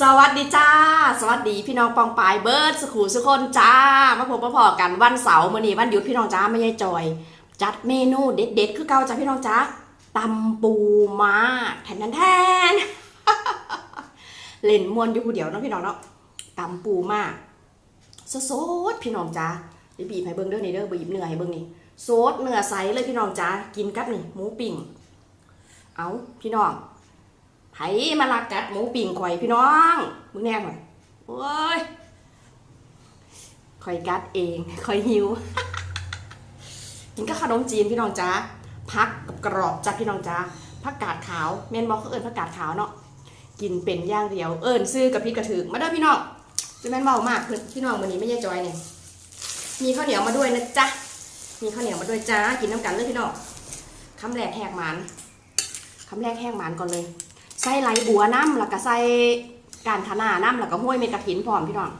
สวัสดีจ้า สวัสดีพี่น้องปองปายเบิร์ดสขูสุคนจ้า มาพบมาพอกันวันเสาร์มื้อนี้วันหยุดพี่น้องจ้าไม่ใช่จอย จัดเมนูเด็ดๆคือเก่าจ้าพี่น้องจ้าตำปูม้าแทนแทนเล่นมวนอยู่ผู้เดียวเนาะพี่น้องเนาะตำปูม้าสดๆพี่น้องจ้าเดี๋ยวบีบให้เบิ่งเด้อนี่เด้อบีบเนื้อให้เบิ่งนี่สดเนื้อใสเลยพี่น้องจ้ากินกับนี่หมูปิ้งเอาพี่น้อง ไผมาลักกัดหมูปิ่งข่อยพี่น้องมึงแน่ข่อยโอ้ยข่อยกัดเองข่อยหิว กินกับขนมจีนพี่น้องจ้าพักกับกรอบจ้าพี่น้องจ้าผักกาดขาวเมนบอกเขาเอิญผักกาดขาวเนาะกินเป็นย่างเดียวเอิญซื้อกับพริกกระถึกมาเด้อพี่น้องจะแม่นเบามากเพื่อนพี่น้องวันนี้ไม่ใช่จอยเนี่ยมีข้าวเหนียวมาด้วยนะจ๊ะมีข้าวเหนียวมาด้วยจ้ากินน้ำกันเลยพี่น้องคำแรกแหกหมันคำแรกแหกหมันก่อนเลย ใส่ไหลบัวน้ำแล้วก็ใส่การทนาน้ำแล้วก็ห้วยเมกะถินพร้อมพี่น้อง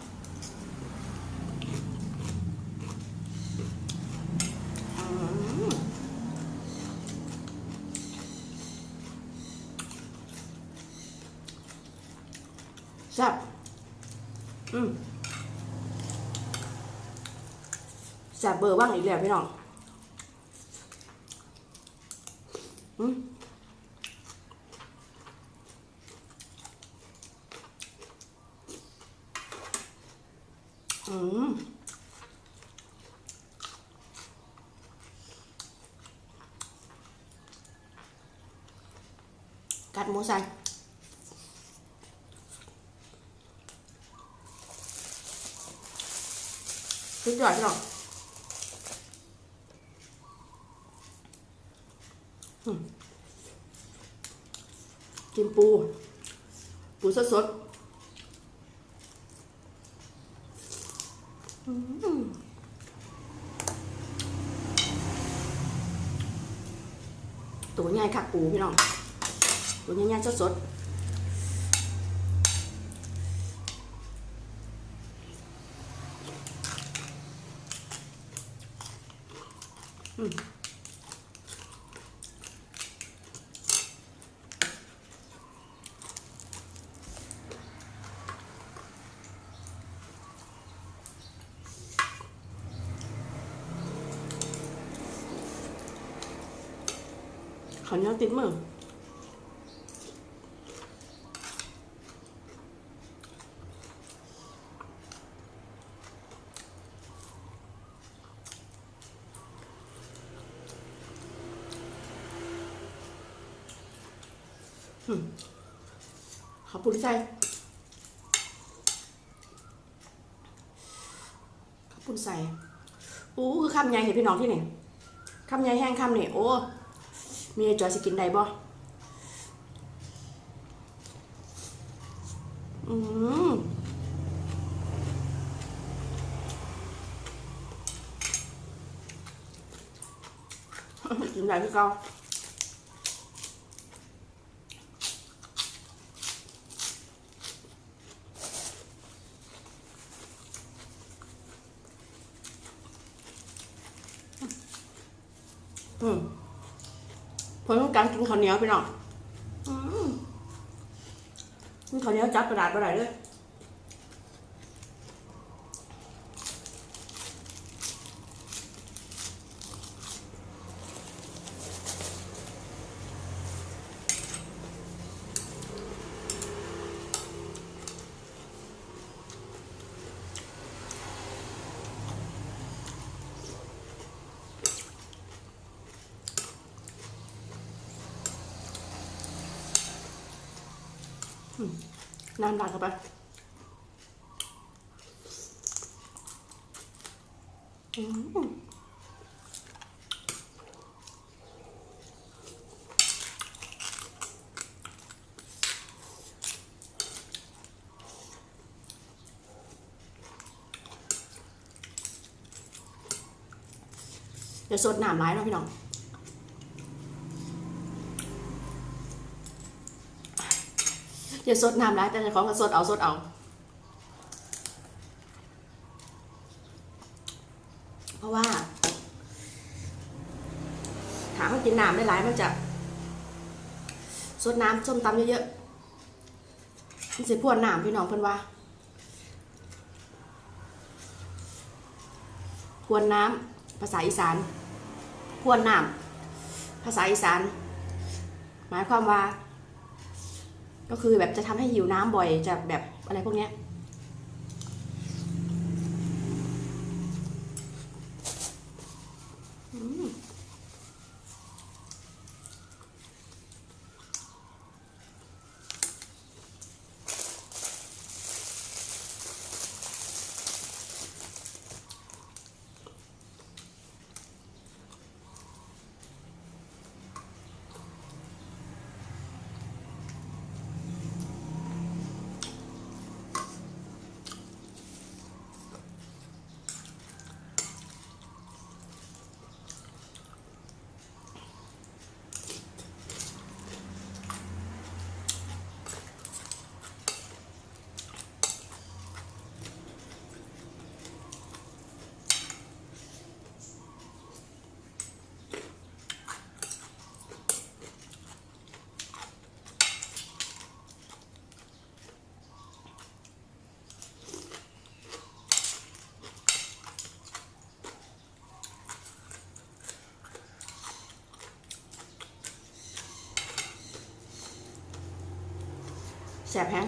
แซ่บอืมแซ่บเบอร์ว่างอีกแล้วพี่น้องอืม อืมกัดหมูใส่สุดยอดพี่น้องกินปู ปูสดๆ ตัวใหญ่ค่ะปูพี่น้องตัวใหญ่ๆสดๆอืม ขาเนียติดมือขอบคุณใจขอบคุณใส่อู้คือคำใหญ่เห็นพี่น้องที่ไหนคำใหญ่แห้งคำเนี่ยโอ้ มีไอ้จอยสิกินได้บ่อืมกินได้พี่เกาอื มผลของการกินข้าวเหนียวไปหน่อยอืมกินข้าวเหนียวจับกระดาษไปไหนเลย น้ำราดเข้าไปอืมเดี๋ยวสดน้ำร้ายเนาะพี่น้อง อย่าสดน้ำร้ายแต่จะของก็สดเอาสดเอาเพราะว่าถามว่ากินน้ำได้หลายมันจะสดน้ำส้มตำเยอะๆมันสิพวนน้ำพี่น้องเพิ่อนว่าพวนน้ำภาษาอีสานพวนน้ำภาษาอีสาน หมายความว่า ก็คือแบบจะทำให้หิวน้ำบ่อยจะแบบอะไรพวกเนี้ย สบแฮง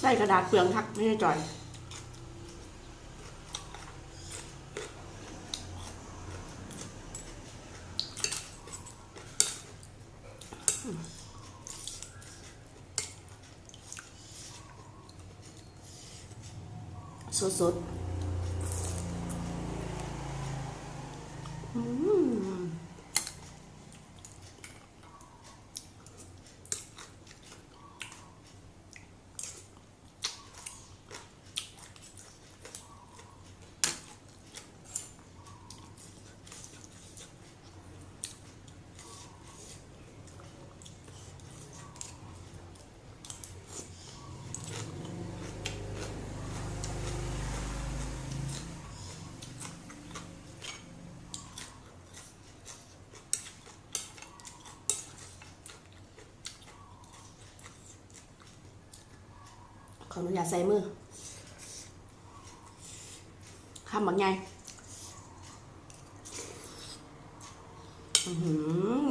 ใส่กระดาษเปลืองทักไม่ได้จ่อย สดๆอืม ขออนุญาตใส่มือทำแบบไง อือหือ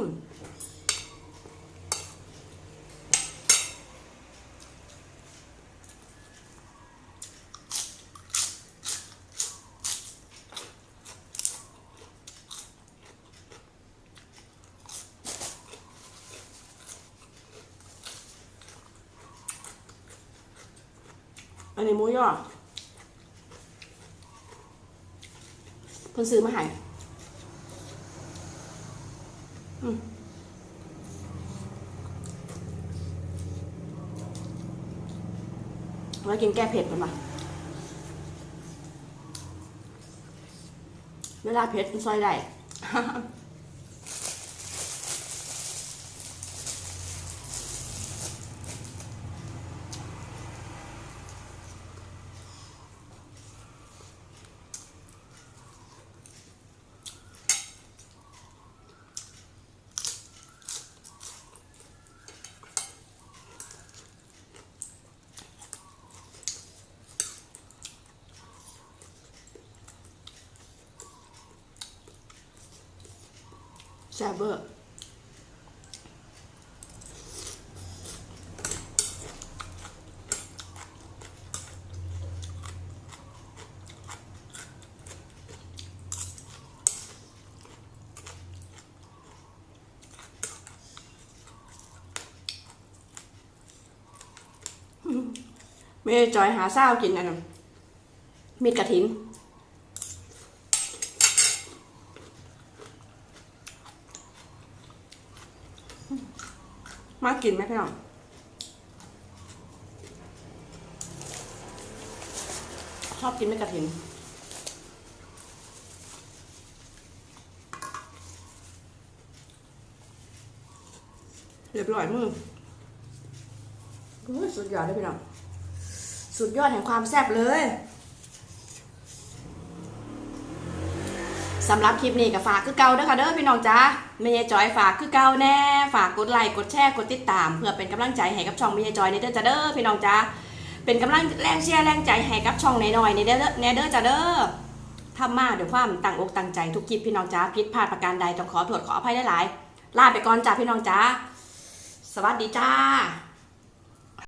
นนี้หมูย่อเพิ่นซื้อมาให้มไว้กินแก้เผ็ดกันปะเวลาเผ็ดมันซอยได้ แซ่บเบอร์เมย์จอยหาเศร้ากินอันะนมีดกระถิน มากินไหมพี่น้องชอบกินไม่กระถินเรียบร้อยมือสุดยอดเลยพี่น้อง สุดยอดแห่งความแซ่บเลย สำหรับคลิปนี้ก็ฝากคือเก่าเด้อค่ะเด้อพี่น้องจ้าเมย์จอยฝากคือเก่าแน่ ฝากกดไลค์กดแชร์กดติดตาม เพื่อเป็นกำลังใจให้กับช่องเมย์จอยในเด้อจ้าเด้อพี่น้องจ้าเป็นกำลังแรงเชียร์แรงใจให้กับช่องน้อยๆในเด้อในเด้อจ้าเด้อทำมาเด้วยวความตั้งอกตั้งใจทุกคลิปพี่น้องจ้าผิดพลาดประการใดต้องขอโทษขออภัยหลายๆลาไปก่อนจ้าพี่น้องจ้าสวัสดีจ้า